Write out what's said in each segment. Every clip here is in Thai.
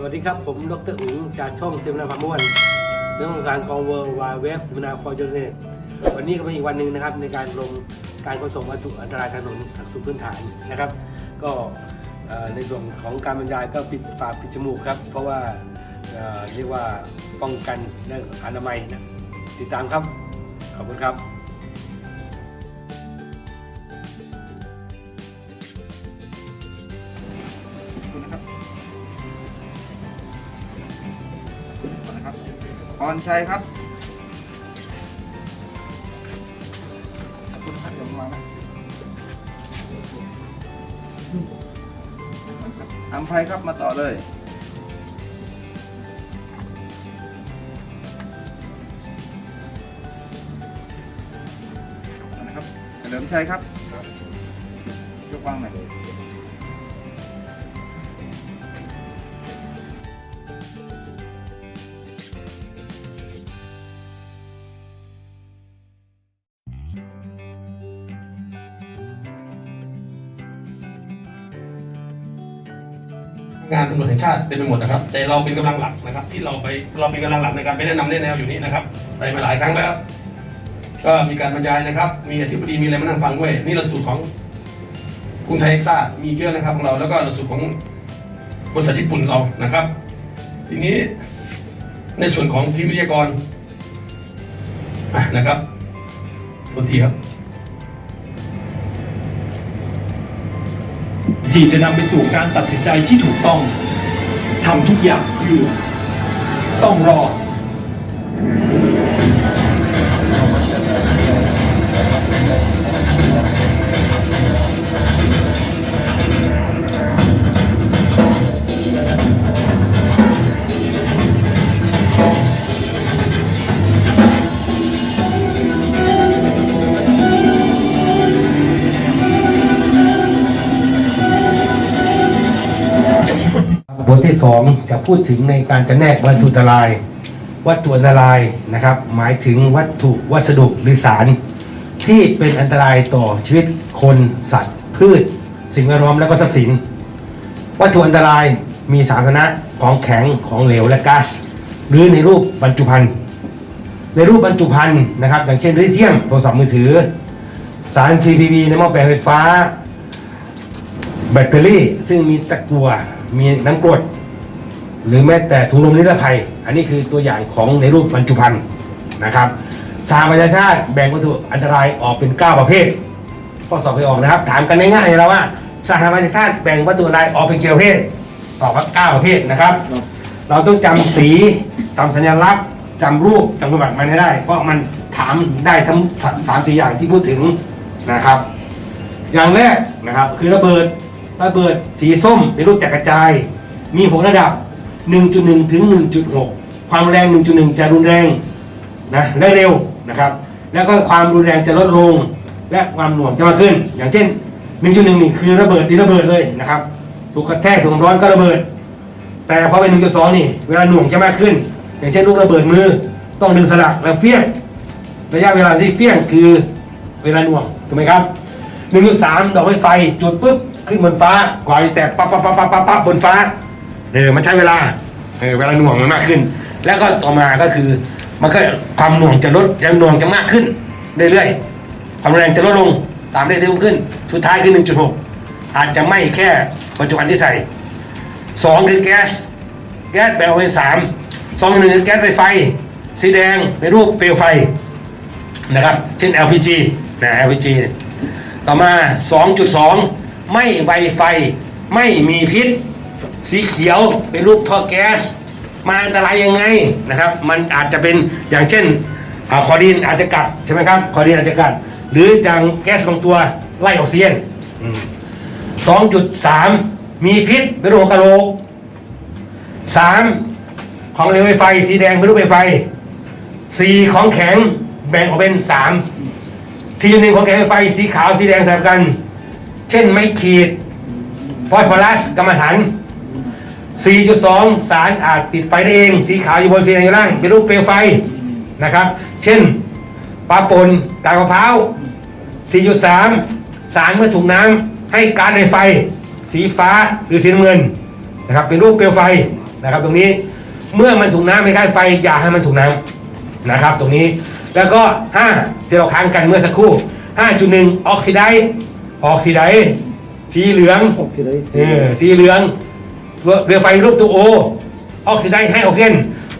สวัสดีครับ ผมดรอุ๋งจากช่องเซมินาพาม่วนเรื่องสารของเวิร์ลวายเว็บเซมินาคอร์จเนตวันนี้ก็เป็นอีกวันหนึ่งนะครับในการลงการขนส่งวัตถุอันตรายทางถนนทางสู่พื้นฐานนะครับ ก็ในส่วนของการบรรยายก็ปิดปากปิดจมูกครับ เพราะว่าเรียกว่าป้องกันเรื่องอนามัยนะติดตามครับ ขอบคุณครับ พรชัยครับขอบคุณนะครับเดี๋ยวมานะอัมภัยครับมาต่อเลยนะครับเฉลิมชัยครับยกวางหน่อย งานตำรวจแห่งชาติเต็มไปหมดนะครับ แต่เราเป็นกำลังหลักนะครับ ที่เราไปเราเป็นกำลังหลักในการไปแนะนำแนะแนวอยู่นี่นะครับไปมาหลายครั้งแล้ว ก็มีการบรรยายนะครับ มีอธิบดีมีอะไรมานั่งฟังด้วยนี่หลักสูตรของกรุงไทยเอ็กซ่ามีเยอะนะครับของเราแล้วก็หลักสูตรของบริษัทญี่ปุ่นเรานะครับ ทีนี้ในส่วนของทีมวิทยากรนะครับตัวทีครับ ที่จะนำไปสู่การตัดสินใจที่ถูกต้องทำทุกอย่างเพื่อต้องรอด สองจะพูดถึงในการจะแนกวัตถุอันตราย วัตถุอันตรายนะครับ หมายถึงวัตถุวัสดุหรือสาร ที่เป็นอันตรายต่อชีวิตคนสัตว์ พืช สิ่งแวดล้อมและก็ทรัพย์สิน วัตถุอันตรายมีสารณะของแข็งของเหลวและก๊าซหรือในรูปบรรจุภัณฑ์ในรูปบรรจุภัณฑ์นะครับ อย่างเช่นลิเธียมโทรศัพท์มือถือ สาร CPV ในหม้อแปลงไฟฟ้า แบตเตอรี่ซึ่งมีตะกั่วมีน้ำกรด หรือแม้แต่ถุงลมนิรภัย อันนี้คือตัวอย่างของในรูปบรรจุภัณฑ์นะครับสหประชาชาติแบ่งวัตถุอันตรายออกเป็น 9 ประเภทข้อสอบไปออกนะครับ ถามกันง่ายๆแล้วว่าสหประชาชาติแบ่งวัตถุอันตรายออกเป็นกี่ประเภทตอบว่า9ประเภทนะครับ เราต้องจำสีจำสัญลักษณ์จำรูปจำตัวบัตรมันให้ได้ เพราะมันถามได้ทั้งสามสี่อย่างที่พูดถึงนะครับ อย่างแรกนะครับคือระเบิดระเบิดสีส้มในรูปจักรจาย มีหกระดับ 1.1 ถึง 1.6 ความแรง 1.1 จะรุนแรงนะและเร็วนะครับ แล้วก็ความรุนแรงจะลดลง และความหน่วงจะมากขึ้น อย่างเช่น 1.1 นี่คือระเบิดที่ระเบิดเลยนะครับถูกกระแทกถูกร้อนก็ระเบิด แต่พอเป็น 1.2 นี่ เวลาหน่วงจะมากขึ้น อย่างเช่นลูกระเบิดมือต้องดึงสลักแล้วเฟี้ยงระยะเวลาที่เฟี้ยงคือเวลาหน่วงถูกไหมครับหนึ่งจุดอกไม้ไฟจุดปุ๊บขึ้นบนฟ้ากว่าจะแตกปั๊บปั๊บปั๊บปั๊บปั๊บบนฟ้า เออมันใช้เวลาเออเวลาหน่วงมันมากขึ้น แล้วก็ต่อมาก็คือ มันก็ความหน่วงจะลดจะหน่วงจะมากขึ้นเรื่อยๆความแรงจะลดลงตามได้เร็วขึ้น สุดท้ายคือหนึ่งจุดหกอาจจะไม่แค่ปัจจุบันที่ใส่สองคือแก๊ส แก๊สแบ่งออกเป็นสามสองหนึ่งคือแก๊สไฟไฟ สีแดงในรูปเปลวไฟนะครับ เช่น LPG นะ LPG ต่อมา 2.2 ไม่ไวไฟ ไม่มีพิษ สีเขียวเป็นรูปท่อแก๊สมาอันตรายยังไงนะครับ มันอาจจะเป็นอย่างเช่นอาคอดีนอาจจะกัดใช่ไหมครับคอดีนอาจจะกัด หรือจังแก๊สบางตัวไล่ออกซิเจนอืม2.3มีพิษเป็นรูปหัวกะโหลก3ของเหลวไฟไฟ สีแดงเป็นรูปไฟไฟสี่ของแข็งแบ่งออกเป็นสามทีหนึ่งของแข็งไฟสีขาวสีแดงสลับกัน เช่นไม้ขีดฟอสฟอรัสกรรมฐาน 4.2 สารอาจติดไฟได้เอง สีขาวอยู่บนสีแดงอยู่ล่าง เป็นรูปเปลวไฟนะครับ เช่นปลาปนกากมะพร้าว 4.3 สารเมื่อถูกน้ำให้การในไฟ สีฟ้าหรือสีน้ำเงินนะครับ เป็นรูปเปลวไฟนะครับ ตรงนี้เมื่อมันถูกน้ำไม่ใกล้ไฟ อย่าให้มันถูกน้ำนะครับ ตรงนี้แล้วก็ห้าที่เราค้างกันเมื่อสักครู่ห้าจุดหนึ่งออกซิไดออกซิไดสีเหลืองเออสีเหลือง เรือไฟรูปตัวโอ ออกซิไดให้ออกซิเจน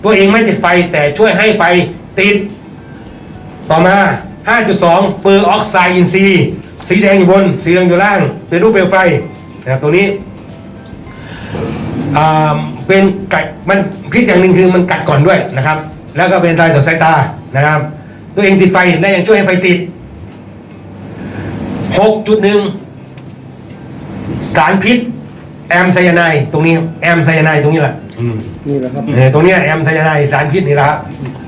ตัวเองไม่ติดไฟแต่ช่วยให้ไฟติด ต่อมา 5.2เปอร์ออกไซด์อินทรีย์สีแดงอยู่บน สีเหลืองอยู่ล่าง เป็นรูปเปลวไฟนะครับตรงนี้เป็นกัดมันพิษอย่างหนึ่งคือมันกัดก่อนด้วยนะครับ แล้วก็เป็นรายต่อสายตานะครับ ตัวเองติดไฟและยังช่วยให้ไฟติด 6.1 สารพิษ แอมไซยาไนด์ตรงนี้แอมไซยาไนด์ตรงนี้แหละอืมนี่แหละครับ เออตรงเนี้ยแอมไซยาไนด์สารพิษนี่แหละครับ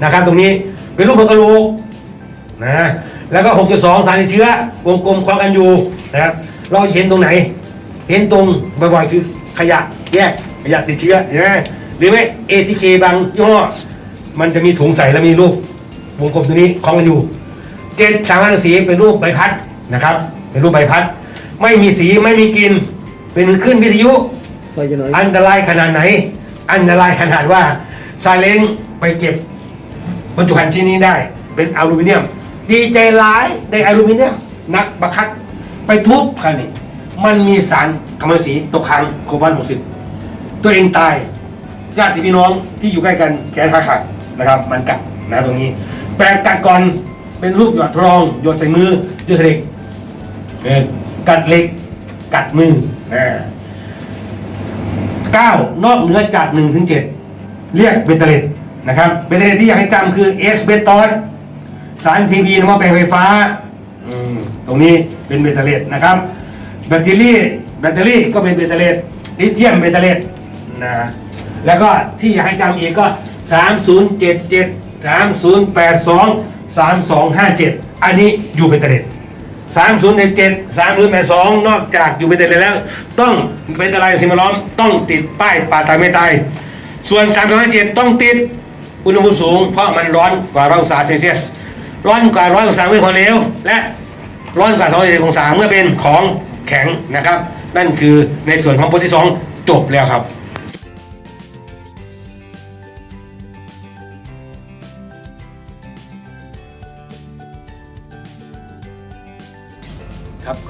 นะครับ ตรงนี้เป็นรูปหัวกะโหลกนะแล้วก็ 6.2 สารติดเชื้อวงกลมคล้องกันอยู่นะครับ เราเห็นตรงไหน เห็นตรงบ่อยๆคือขยะแยกขยะติดเชื้อเห็นไหมหรือไม่ ATK บางยี่ห้อมันจะมีถุงใส่แล้วมีรูปวงกลมตัวนี้คล้องกันอยู่เจ็ดสามพันสีเป็นรูปใบพัดนะครับ เป็นรูปใบพัด ไม่มีสีไม่มีกลิ่น เป็นขึ้นวิทยุ ไฟจะน้อยอันตรายขนาดไหน อันตรายขนาดว่าซาเล้งไปเก็บบรรจุภัณฑ์ชิ้นนี้ได้ เป็นอลูมิเนียม ดีใจร้ายในอลูมิเนียม นักบักคัดไปทุบคันนี้มันมีสารกัมมันตสีตกค้างโคบอลหกสิบตัวเองตายญาติพี่น้องที่อยู่ใกล้กันแขนขาขาดนะครับ มันกัดนะตรงนี้ แปลงกัดก่อนเป็นรูปหยอดรองหยดใส่มือด้วยเหล็กเออกัดเหล็ก กัดมือนะเก้านอกเหนือจากหนึ่งถึงเจ็ดเรียกเบตาเลตนะครับเบตาเลตที่อยากให้จำคือเอสเบตอนสารทีวีนำมาแปลงไฟฟ้าตรงนี้เป็นเบตาเลตนะครับ แบตเตอรี่แบตเตอรี่ก็เป็นเบตาเลตลิเธียมเบตาเลตนะแล้วก็ที่อยากให้จำอีกก็ 3077 3082 3257 อันนี้อยู่เบตาเลต สามศูนย์เจ็ดสามศูนย์แปดสองนอกจากอยู่เป็นเตนแล้ว ต้องเป็นอะไรสิ่งแวดล้อมต้องติดป้ายป่าตายไม่ตาย ส่วนสามศูนย์เจ็ดต้องติดอุณหภูมิสูง เพราะมันร้อนกว่าร้อยองศาเซลเซียสร้อนกว่าร้อยองศาเมื่อพอเหลวและร้อนกว่าสองสิบองศาเมื่อเป็นของแข็งนะครับ นั่นคือในส่วนของบทที่สองจบแล้วครับ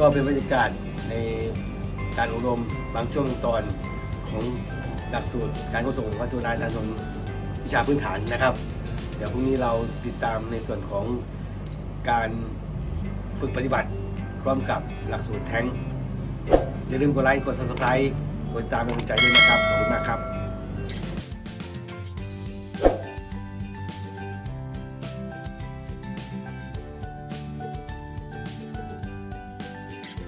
ก็เป็นบรรยากาศในการอบรมบางช่วงตอนของหลักสูตรการขนส่งวัตถุนายทางถนนวิชาพื้นฐานนะครับ เดี๋ยวพรุ่งนี้เราติดตามในส่วนของการฝึกปฏิบัติพร้อมกับหลักสูตรแท้งอย่าลืมกดไลค์กด subscribe กดติดตามเป็นกำลังใจด้วยนะครับ ขอบคุณมากครับ